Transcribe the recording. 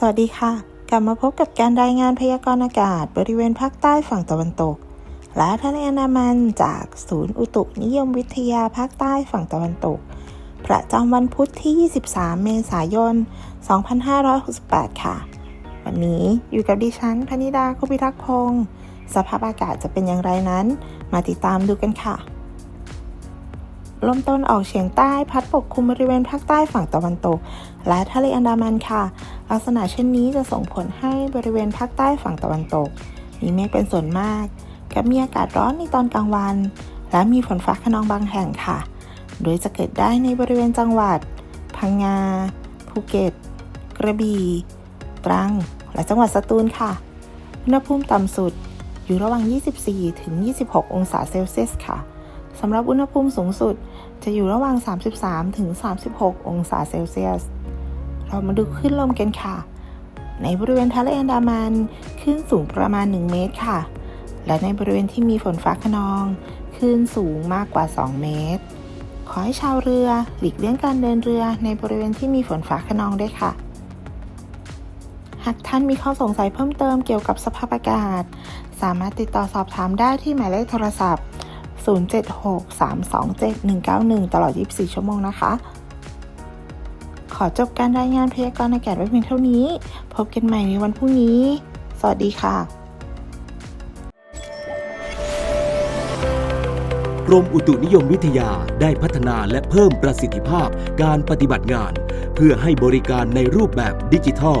สวัสดีค่ะ กลับมาพบกับการรายงานพยากรณ์อากาศบริเวณภาคใต้ฝั่งตะวันตก และทะเลอันดามันจากศูนย์อุตุนิยมวิทยาภาคใต้ฝั่งตะวันตก ประจำวันพุธที่ 23 เมษายน 2568 ค่ะ วันนี้อยู่กับดิฉันพนิดาคุพิทักษ์พงศ์สภาพอากาศจะเป็นอย่างไรนั้น มาติดตามดูกันค่ะ ลมตะวันออกเฉียงใต้พัดปกคลุมบริเวณภาคใต้ฝั่งตะวันตก และทะเลอันดามันค่ะ ลักษณะเช่นนี้จะส่งผลให้บริเวณภาคใต้ฝั่งตะวันตก มีเมฆเป็นส่วนมากกับมีอากาศร้อนในตอนกลางวัน และมีฝนฟ้าขนองบางแห่งค่ะ โดยจะเกิดได้ในบริเวณจังหวัด พังงา ภูเก็ต กระบี่ ตรัง และจังหวัดสตูลค่ะ อุณหภูมิต่ำสุดอยู่ระหว่าง 24 ถึง 26 องศาเซลเซียสค่ะ สำหรับอุณหภูมิสูงสุดจะอยู่ระหว่าง 33 ถึง 36 องศาเซลเซียส เรามาดูคลื่นลมกันค่ะ ในบริเวณทะเลอันดามันคลื่นสูงประมาณ 1 เมตรค่ะ และในบริเวณที่มีฝนฟ้าขนองคลื่นสูงมากกว่า 2 เมตร ขอให้ชาวเรือหลีกเลี่ยงการเดินเรือในบริเวณที่มีฝนฟ้าขนองด้วยค่ะ หากท่านมีข้อสงสัยเพิ่มเติมเกี่ยวกับสภาพอากาศ สามารถติดต่อสอบถามได้ที่หมายเลขโทรศัพท์ 076-327-191 ตลอด 24 ชั่วโมงนะคะ ขอจบการรายงานพยากรณ์อากาศไว้เพียงเท่านี้ พบกันใหม่ในวันพรุ่งนี้ สวัสดีค่ะ กรมอุตุนิยมวิทยาได้พัฒนาและเพิ่มประสิทธิภาพการปฏิบัติงาน เพื่อให้บริการในรูปแบบดิจิทัล